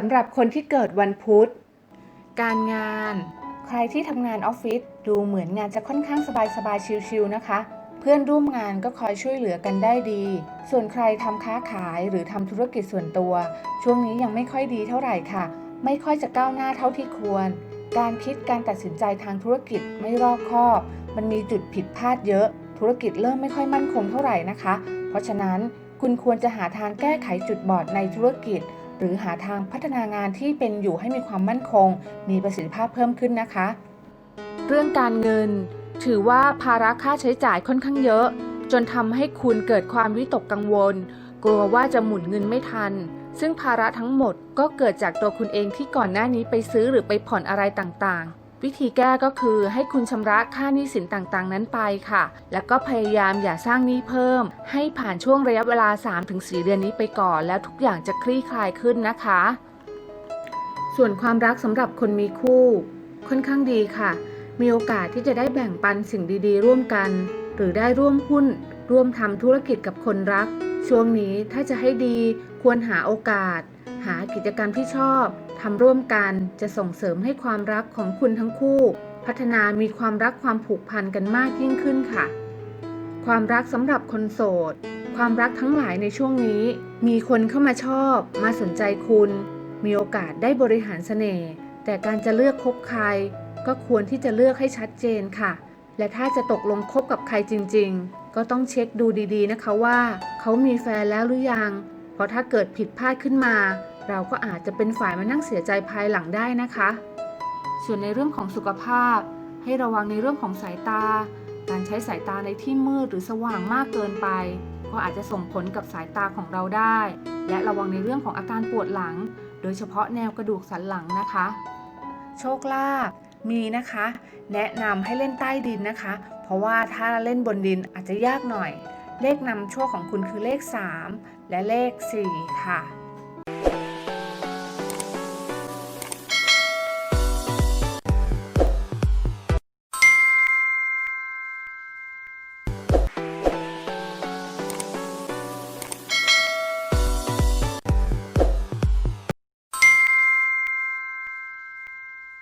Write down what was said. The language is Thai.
สำหรับคนที่เกิดวันพุธ การงาน ใครที่ทำงานออฟฟิศดูเหมือนงานจะค่อนข้างสบายๆชิลๆนะคะ เพื่อนร่วมงานก็คอยช่วยเหลือกันได้ดี ส่วนใครทำค้าขายหรือทำธุรกิจส่วนตัว ช่วงนี้ยังไม่ค่อยดีเท่าไหร่ค่ะ ไม่ค่อยจะก้าวหน้าเท่าที่ควร การคิดการตัดสินใจทางธุรกิจไม่รอบคอบ มันมีจุดผิดพลาดเยอะ ธุรกิจเริ่มไม่ค่อยมั่นคงเท่าไหร่นะคะ เพราะฉะนั้นคุณควรจะหาทางแก้ไขจุดบอดในธุรกิจ หรือหาทางพัฒนางานที่เป็นอยู่ให้มีความมั่นคง มีประสิทธิภาพเพิ่มขึ้นนะคะ เรื่องการเงิน ถือว่าภาระค่าใช้จ่ายค่อนข้างเยอะ จนทำให้คุณเกิดความวิตกกังวล กลัวว่าจะหมุนเงินไม่ทัน ซึ่งภาระทั้งหมดก็เกิดจากตัวคุณเองที่ก่อนหน้านี้ไปซื้อหรือไปผ่อนอะไรต่างๆ วิธีแก้ก็คือให้คุณชำระค่าหนี้สินต่างๆ นั้นไปค่ะ แล้วก็พยายามอย่าสร้างหนี้เพิ่ม ให้ผ่านช่วงระยะเวลา 3-4 เดือนนี้ไปก่อน แล้วทุกอย่างจะคลี่คลายขึ้นนะคะ ส่วนความรักสำหรับคนมีคู่ ค่อนข้างดีค่ะ มีโอกาสที่จะได้แบ่งปันสิ่งดีๆ ร่วมกัน หรือได้ร่วมหุ้น ร่วมทำธุรกิจกับคนรัก ช่วงนี้ถ้าจะให้ดีควรหาโอกาส หากิจกรรมที่ชอบ ทำร่วมกันจะส่งเสริมให้ความรักของคุณทั้งคู่ พัฒนามีความรักความผูกพันกันมากยิ่งขึ้นค่ะ ความรักสำหรับคนโสด ความรักทั้งหลายในช่วงนี้ มีคนเข้ามาชอบ มาสนใจคุณ มีโอกาสได้บริหารเสน่ห์แต่การจะเลือกคบใคร ก็ควรที่จะเลือกให้ชัดเจนค่ะ และถ้าจะตกลงคบกับใครจริง ๆ ก็ต้องเช็คดูดีๆนะคะว่า เขามีแฟนแล้วหรือยัง เพราะถ้าเกิดผิดพลาดขึ้นมา เราก็อาจจะเป็นฝ่ายมานั่งเสียใจภายหลังได้นะคะ ส่วนในเรื่องของสุขภาพ ให้ระวังในเรื่องของสายตา การใช้สายตาในที่มืดหรือสว่างมากเกินไป ก็อาจจะส่งผลกับสายตาของเราได้ และระวังในเรื่องของอาการปวดหลัง โดยเฉพาะแนวกระดูกสันหลังนะคะ โชคลาภมีนะคะ แนะนำให้เล่นใต้ดินนะคะ เพราะว่าถ้าเล่นบนดินอาจจะยากหน่อย เลขนำโชคของคุณคือเลข 3 และเลข 4 ค่ะ